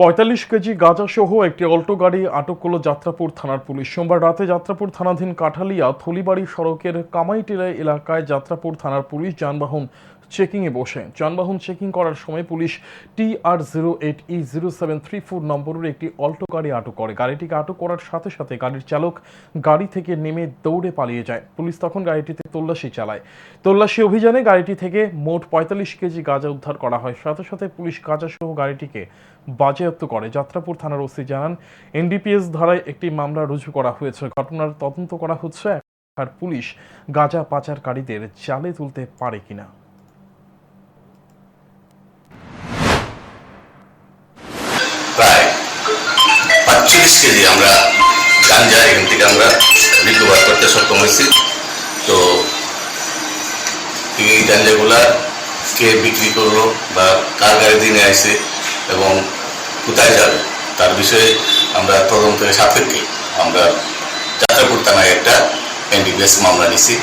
পঁয়তাল্লিশ কেজি গাঁজা সহ একটি অল্টো গাড়ি আটক করল যাত্রাপুর থানার পুলিশ। সোমবার রাতে যাত্রাপুর থানাধীন কাঠালিয়া থলিবাড়ি সড়কের কামাইটিলা এলাকায় যাত্রাপুর থানার পুলিশ যানবাহন চেকিংয়ে বসে। যানবাহন চেকিং করার সময় police T R zero eight E zero seven three four নম্বরের একটি অল্টো গাড়ি আটক করে। গাড়িটিকে আটক করার সাথে সাথে গাড়ির চালক গাড়ি থেকে নেমে দৌড়ে পালিয়ে যায়। পুলিশ তখন গাড়িটিতে তল্লাশি চালায়। তল্লাশি অভিযানে গাড়িটি থেকে মোট পঁয়তাল্লিশ কেজি গাঁজা উদ্ধার করা হয়। সাথে সাথে পুলিশ গাঁজা সহ গাড়িটিকে বাজেয়াপ্ত করে। যাত্রাপুর থানার ওসি জানান, এনডিপিএস ধারায় একটি মামলা রুজু করা হয়েছে। ঘটনার তদন্ত করা হচ্ছে, আর পুলিশ গাঁজা পাচারকারীদের জালে তুলতে পারে কিনা। প্রায় পাঁচচল্লিশ কেজি আমরা গাঞ্জা এখান থেকে আমরা রিকভার করতে সক্ষম হয়েছি। তো এই গাঞ্জাগুলা কে বিক্রি করল বা কার গাড়ি দিনে আসে এবং কোথায় যাবে, তার বিষয়ে আমরা তদন্তের সাপেক্ষে আমরা যাত্রাপুর থানায় একটা এনডিপিএস মামলা নিছি।